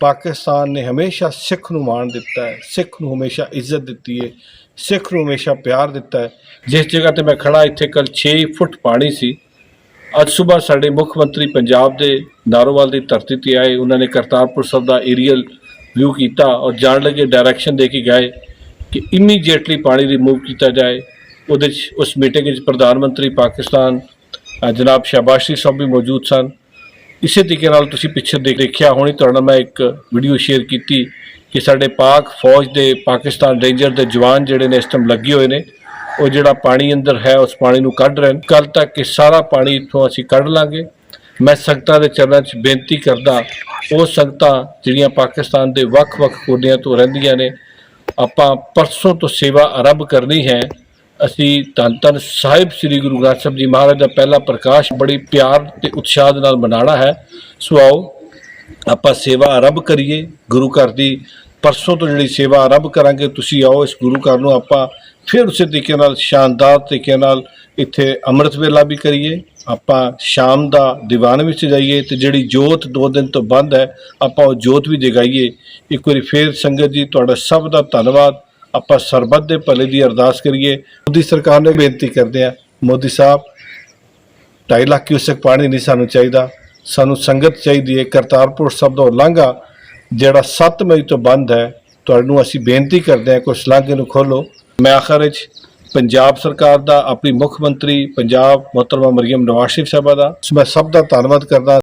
ਪਾਕਿਸਤਾਨ ਨੇ ਹਮੇਸ਼ਾ ਸਿੱਖ ਨੂੰ ਮਾਣ ਦਿੱਤਾ ਹੈ, ਸਿੱਖ ਨੂੰ ਹਮੇਸ਼ਾ ਇੱਜ਼ਤ ਦਿੱਤੀ ਹੈ, ਸਿੱਖ ਨੂੰ ਹਮੇਸ਼ਾ ਪਿਆਰ ਦਿੱਤਾ ਹੈ। ਜਿਸ ਜਗ੍ਹਾ ਤੇ ਮੈਂ ਖੜਾ ਇੱਥੇ ਕੱਲ 6 ਫੁੱਟ ਪਾਣੀ ਸੀ। ਅੱਜ ਸਵੇਰ ਸਾਡੇ ਮੁੱਖ ਮੰਤਰੀ ਪੰਜਾਬ ਦੇ ਨਾਰੋਵਾਲ ਦੀ ਧਰਤੀ ਤੇ ਆਏ। ਉਹਨਾਂ ਨੇ ਕਰਤਾਰਪੁਰ ਸਾਹਿਬ ਦਾ ਏਰੀਅਲ ਵਿਊ ਕੀਤਾ ਔਰ ਜਾਣ ਲੱਗੇ ਡਾਇਰੈਕਸ਼ਨ ਦੇ ਕੇ ਗਏ ਕਿ ਇਮੀਡੀਏਟਲੀ ਪਾਣੀ ਰਿਮੂਵ ਕੀਤਾ ਜਾਏ। ਉਹਦੇ 'ਚ, ਉਸ ਮੀਟਿੰਗ ਵਿੱਚ ਪ੍ਰਧਾਨ ਮੰਤਰੀ ਪਾਕਿਸਤਾਨ ਜਨਾਬ ਸ਼ਾਬਾਸ਼ ਸ਼ਰੀਫ ਸਾਹਿਬ ਵੀ ਮੌਜੂਦ ਸਨ। ਇਸੇ ਤਰੀਕੇ ਨਾਲ ਤੁਸੀਂ ਪਿੱਛੇ ਦੇਖ ਦੇਖਿਆ ਹੋਣੀ, ਤੁਹਾਡੇ ਨਾਲ ਮੈਂ ਇੱਕ ਵੀਡੀਓ ਸ਼ੇਅਰ ਕੀਤੀ ਕਿ ਸਾਡੇ ਪਾਕ ਫੌਜ ਦੇ ਪਾਕਿਸਤਾਨ ਰੇਂਜਰ ਦੇ ਜਵਾਨ ਜਿਹੜੇ ਨੇ ਇਸ ਟਾਈਮ ਲੱਗੇ ਹੋਏ ਨੇ, ਉਹ ਜਿਹੜਾ ਪਾਣੀ ਅੰਦਰ ਹੈ, ਉਸ ਪਾਣੀ ਨੂੰ ਕੱਢ ਰਹੇ ਨੇ। ਕੱਲ ਤੱਕ ਇਹ ਸਾਰਾ ਪਾਣੀ ਇੱਥੋਂ ਅਸੀਂ ਕੱਢ ਲਾਂਗੇ। ਮੈਂ ਸੰਗਤਾਂ ਦੇ ਚਰਨਾਂ 'ਚ ਬੇਨਤੀ ਕਰਦਾ, ਉਹ ਸੰਗਤਾਂ ਜਿਹੜੀਆਂ ਪਾਕਿਸਤਾਨ ਦੇ ਵੱਖ-ਵੱਖ ਕੋਨਿਆਂ ਤੋਂ ਰਹਿੰਦੀਆਂ ਨੇ, ਆਪਾਂ ਪਰਸੋਂ ਤੋਂ ਸੇਵਾ ਆਰੰਭ ਕਰਨੀ ਹੈ। ਅਸੀਂ ਧੰਨ ਧੰਨ ਸਾਹਿਬ ਸ੍ਰੀ ਗੁਰੂ ਗ੍ਰੰਥ ਸਾਹਿਬ ਜੀ ਮਹਾਰਾਜ ਦਾ ਪਹਿਲਾ ਪ੍ਰਕਾਸ਼ ਬੜੀ ਪਿਆਰ ਤੇ ਉਤਸ਼ਾਹ ਦੇ ਨਾਲ ਮਨਾਉਣਾ ਹੈ। ਸੋ ਆਓ, ਆਪਾਂ ਸੇਵਾ ਆਰੰਭ ਕਰੀਏ। ਗੁਰੂ ਘਰ ਦੀ ਪਰਸੋਂ ਤੋਂ ਜਿਹੜੀ ਸੇਵਾ ਆਰੰਭ ਕਰਾਂਗੇ, ਤੁਸੀਂ ਆਓ ਇਸ ਗੁਰੂ ਘਰ ਨੂੰ ਆਪਾਂ ਫਿਰ ਉਸੇ ਤਰੀਕੇ ਨਾਲ ਸ਼ਾਨਦਾਰ ਤਰੀਕੇ ਨਾਲ ਇੱਥੇ ਅੰਮ੍ਰਿਤ ਵੇਲਾ ਵੀ ਕਰੀਏ। ਆਪਾਂ ਸ਼ਾਮ ਦਾ ਦੀਵਾਨ ਵਿੱਚ ਜਾਈਏ ਤੇ ਜਿਹੜੀ ਜੋਤ ਦੋ ਦਿਨ ਤੋਂ ਬੰਦ ਹੈ, ਆਪਾਂ ਉਹ ਜੋਤ ਵੀ ਜਗਾਈਏ। ਇੱਕ ਵਾਰੀ ਫੇਰ ਸੰਗਤ ਜੀ, ਤੁਹਾਡਾ ਸਭ ਦਾ ਧੰਨਵਾਦ। ਆਪਾਂ ਸਰਬੱਤ ਦੇ ਭਲੇ ਦੀ ਅਰਦਾਸ ਕਰੀਏ। ਮੋਦੀ ਸਰਕਾਰ ਨੂੰ ਬੇਨਤੀ ਕਰਦੇ ਆ, ਮੋਦੀ ਸਾਹਿਬ 2.5 ਲੱਖ ਕਿਊਸਕ ਪਾਣੀ ਨਹੀਂ ਸਾਨੂੰ ਚਾਹੀਦਾ। ਸਾਨੂੰ ਸੰਗਤ ਚਾਹੀਦੀ ਹੈ, ਕਰਤਾਰਪੁਰ ਸਾਹਿਬ ਦਾ ਲਾਂਘਾ, ਜਿਹੜਾ 7 ਮਈ ਤੋਂ ਬੰਦ ਹੈ। ਤੁਹਾਨੂੰ ਅਸੀਂ ਬੇਨਤੀ ਕਰਦੇ ਹਾਂ ਕਿ ਉਸ ਲਾਂਘੇ ਨੂੰ ਖੋਲੋ ਮੈਂ ਆਖਰ ਵਿੱਚ ਪੰਜਾਬ ਸਰਕਾਰ ਦਾ, ਆਪਣੀ ਮੁੱਖ ਮੰਤਰੀ, ਪੰਜਾਬ ਮੁਹਤਰਮਾ ਮਰੀਮ ਨਵਾਜ਼ ਸ਼ਰੀਫ ਸਾਹਿਬਾ ਦਾ, ਮੈਂ ਸਭ ਦਾ ਧੰਨਵਾਦ ਕਰਦਾ।